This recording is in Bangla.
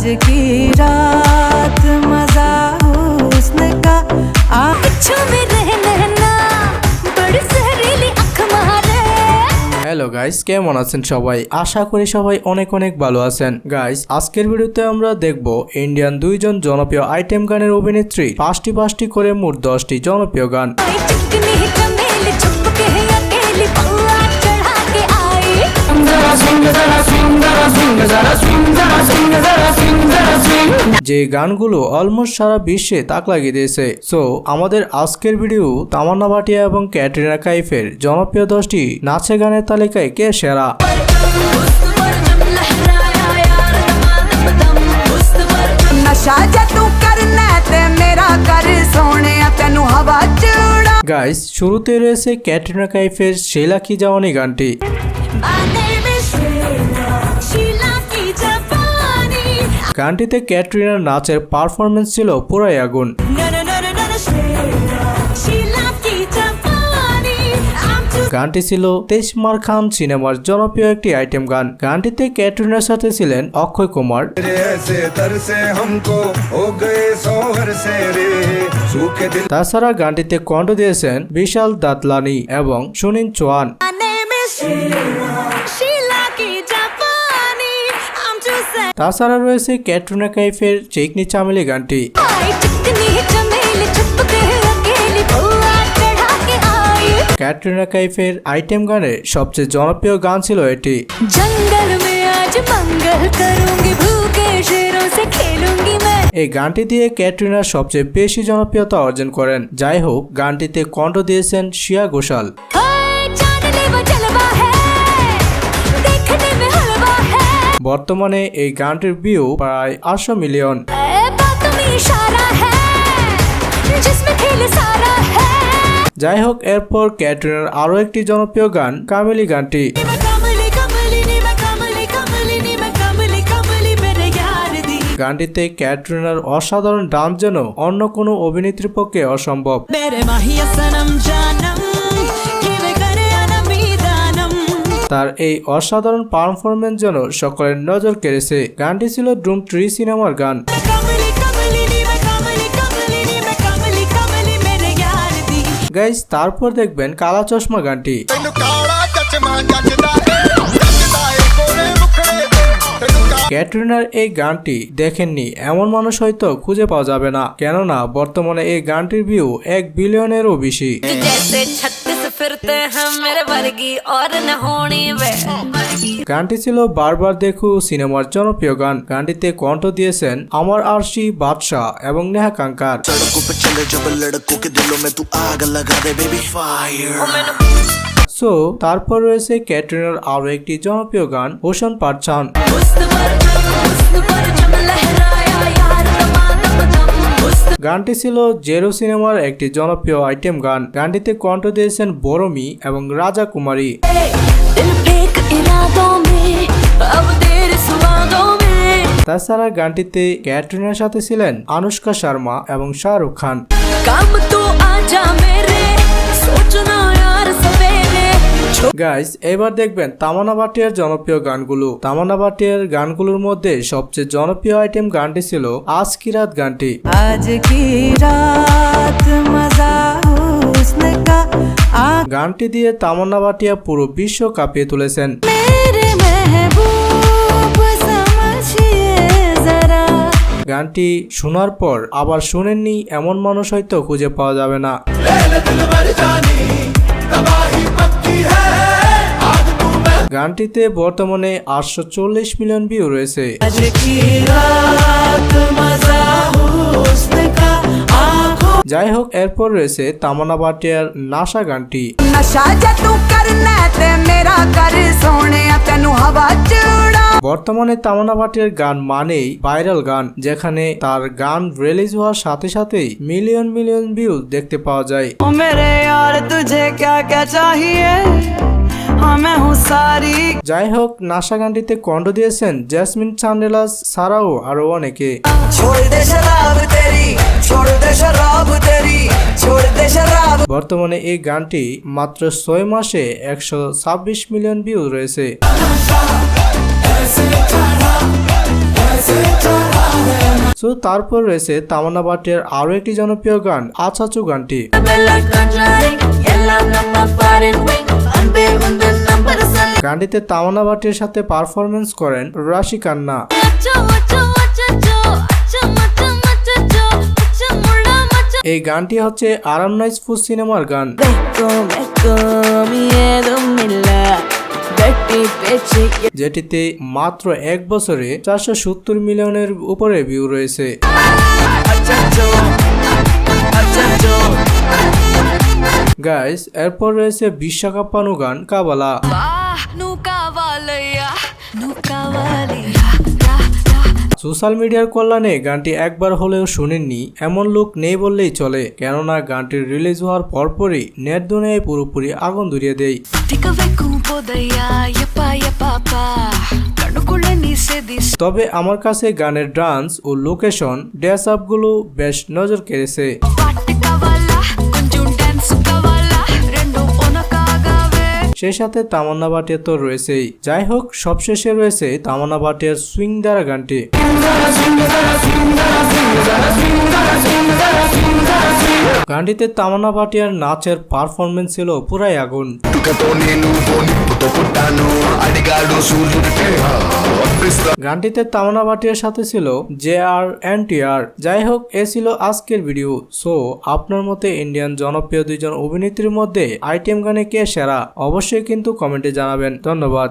आज की रात मजा हुस्न का आ पिछू में रहना बड़ी जहरीली अख मारे হ্যালো গাইস কেমন আছেন সবাই আশা করি সবাই অনেক অনেক ভালো আছেন গাইস আজকের ভিডিওতে আমরা দেখব ইন্ডিয়ান দুইজন জনপ্রিয় আইটেম গানের অভিনেত্রী পাঁচটি পাঁচটি করে মোট দশটি জনপ্রিয় গান যে গানগুলো অলমোস্ট সারা বিশ্বে তাক লাগিয়ে দিয়েছে। সো আমাদের আজকের ভিডিও তামান্না ভাটিয়া এবং ক্যাটরিনা কাইফের জনপ্রিয় দশটি নাচে গানের তালিকায় কে সেরা? গাইস শুরুতে রয়েছে ক্যাটরিনা কাইফের সেলা কি জাওয়ানি গানটি গানটিতে ক্যাটরিনার নাচের পারফরমেন্স ছিল পুরাই আগুন। গানটি ছিল তেজমার খান সিনেমার জনপ্রিয় একটি আইটেম গান। গানটিতে ক্যাটরিনার সাথে ছিলেন অক্ষয় কুমার। তাছাড়া গানটিতে কণ্ঠ দিয়েছেন বিশাল দাতলানি এবং সুনীল চৌহান। তাছাড়া রয়েছে ক্যাটরিনা কাইফের চেকনি চামেলি গানটি। ক্যাটরিনা কাইফের আইটেম গানের সবচেয়ে জনপ্রিয় গান ছিল এটি। এই গানটি দিয়ে ক্যাটরিনা সবচেয়ে বেশি জনপ্রিয়তা অর্জন করেন। যাই হোক, গানটিতে কণ্ঠ দিয়েছেন শিয়া ঘোষাল। হ্যাঁ, বর্তমানে এই গানটির ভিউ প্রায় আটশো মিলিয়ন যাই হোক এরপর ক্যাটরিনার আরও একটি জনপ্রিয় গান কামেলি গানটি। গানটিতে ক্যাটরিনার অসাধারণ ডান্স যেন অন্য কোনো অভিনেত্রীর পক্ষে অসম্ভব। তার এই অসাধারণ পারফরমেন্স যেন সকলের নজর কেড়েছে। গানটি ছিল ড্রুম ট্রি সিনেমার গান। গাইজ তারপর দেখবেন কালা চশমা গানটি। ক্যাটরিনার এই গানটি দেখেননি এমন মানুষ হয়তো খুঁজে পাওয়া যাবে না। কেননা বর্তমানে এই গানটির ভিউ এক বিলিয়নেরও বেশি। फिरते हैं मेरे वर्गी और न होनी वे গানটি ছিল বারবার দেখু সিনেমার জনপ্রিয় গান গানটিতে কণ্ঠ দিয়েছেন আমার আরশি বাদশাহ এবং নেহা কাঙ্কার सड़कों पे चले जब लड़कों के दिलों में तू आग लगा दे बेबी फायर সো তারপর রয়েছে ক্যাটরিনার আরও একটি জনপ্রিয় গান ওশন পারছান গানটি ছিল জেরো সিনেমার একটি জনপ্রিয় আইটেম গান। গানটিতে কণ্ঠ দিয়েছেন বরমি এবং রাজা কুমারী। তাছাড়া গানটিতে ক্যাটরিনার সাথে ছিলেন আনুষ্কা শর্মা এবং শাহরুখ খান। কাম তো আজা মেরে গাইস এবার দেখবেন তামান্না ভাটিয়ার জনপ্রিয় গানগুলো। তামান্না ভাটিয়ার গানগুলোর মধ্যে সবচেয়ে জনপ্রিয় আইটেম গানটি ছিল আজ কি রাত গানটি আজ কি রাত গানটি দিয়ে তামান্না ভাটিয়া পুরো বিশ্ব কাঁপিয়ে তুলেছেন। গানটি শোনার পর আবার শুনেননি এমন মানুষ হয়তো খুঁজে পাওয়া যাবে না। গানটিতে বর্তমানে আটশো চল্লিশ মিলিয়ন ভিউ রয়েছে। যাই হোক এরপর রয়েছে তামানা বাটিয়ার নাশা গানটি। বর্তমানে তামানা ভাটের গান মানেই ভাইরাল গান যেখানে তার গান রিলিজ হওয়ার সাথে সাথেই মিলিয়ন মিলিয়ন ভিউ দেখতে পাওয়া যায়। যাই হোক নাসা গানটিতে কণ্ঠ দিয়েছেন জ্যাসমিন চান্ডেলাস ছাড়াও আরও অনেকে। বর্তমানে এই গানটি মাত্র ছয় মাসে একশো ছাব্বিশ মিলিয়ন ভিউ রয়েছে। সো তারপর রয়েছে তামানা বাটের আরও একটি জনপ্রিয় গান আছাচু গানটি। গানটিতে তাওনা ভাটির সাথে পারফরমেন্স করেন রাশি কান্না এই গানটি হচ্ছে আরাম নাইস ফুড সিনেমার গান যেটিতে মাত্র এক বছরে চারশো সত্তর মিলিয়নের উপরে ভিউ রয়েছে গাইস এরপর রয়েছে বিশ্বকাপ্পানু গান কাবালা। সোশ্যাল মিডিয়ার কল্যাণে গানটি একবার হলেও শুনেননি এমন লোক নেই বললেই চলে। কেননা গানটির রিলিজ হওয়ার পরপরই নেট দুনিয়ায় পুরোপুরি আগুন ধরিয়ে দেয়। তবে আমার কাছে গানের ডান্স ও লোকেশন ড্যাস আপগুলো বেশ নজর কেড়েছে। সেই সাথে তামান্না ভাটিয়া তো রয়েছেই। যাই হোক, সবশেষে রয়েছে তামান্না ভাটিয়ার সুইং দ্বারা গানটি। গানটিতে তামানা ভাটিয়ার নাচের পারফরমেন্স ছিল পুরাই আগুন। গানটিতে তামানা ভাটিয়ার সাথে ছিল জে আর এনটিআর যাই হোক, এ ছিল আজকের ভিডিও। সো, আপনার মতে ইন্ডিয়ান জনপ্রিয় দুইজন অভিনেত্রীর মধ্যে আইটেম গানে কে সেরা? অবশ্যই কিন্তু কমেন্টে জানাবেন। ধন্যবাদ।